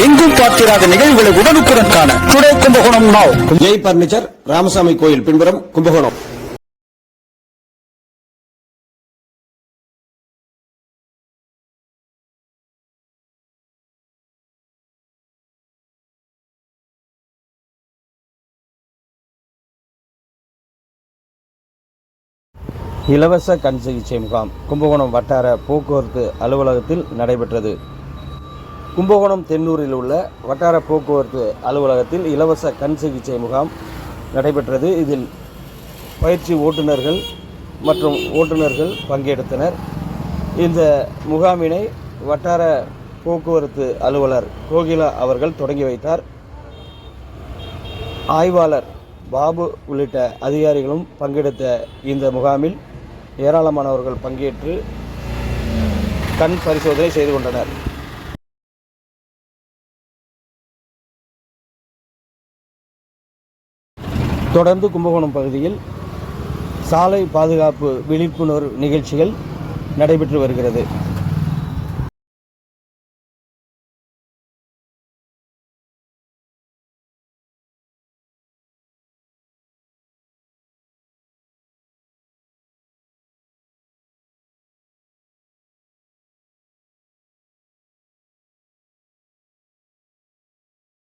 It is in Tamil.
எங்கும் பார்த்திராத நிகழ்வுகளை உடனுக்குடன் காண today Kumbakonam now Jai furniture Ramasamy கோயில் பின்புறம் கும்பகோணம். இலவச கண் சிகிச்சை முகாம் கும்பகோணம் வட்டார போக்குவரத்து அலுவலகத்தில் நடைபெற்றது. கும்பகோணம் தென்னூரில் உள்ள வட்டார போக்குவரத்து அலுவலகத்தில் இலவச கண் சிகிச்சை முகாம் நடைபெற்றது. இதில் பயிற்சி ஓட்டுநர்கள் மற்றும் ஓட்டுநர்கள் பங்கெடுத்தனர். இந்த முகாமினை வட்டார போக்குவரத்து அலுவலர் கோகிலா அவர்கள் தொடங்கி வைத்தார். ஆய்வாளர் பாபு உள்ளிட்ட அதிகாரிகளும் பங்கெடுத்த இந்த முகாமில் ஏராளமானவர்கள் பங்கேற்று கண் பரிசோதனை செய்து கொண்டனர். தொடர்ந்து கும்பகோணம் பகுதியில் சாலை பாதுகாப்பு விழிப்புணர்வு நிகழ்ச்சிகள் நடைபெற்று வருகிறது.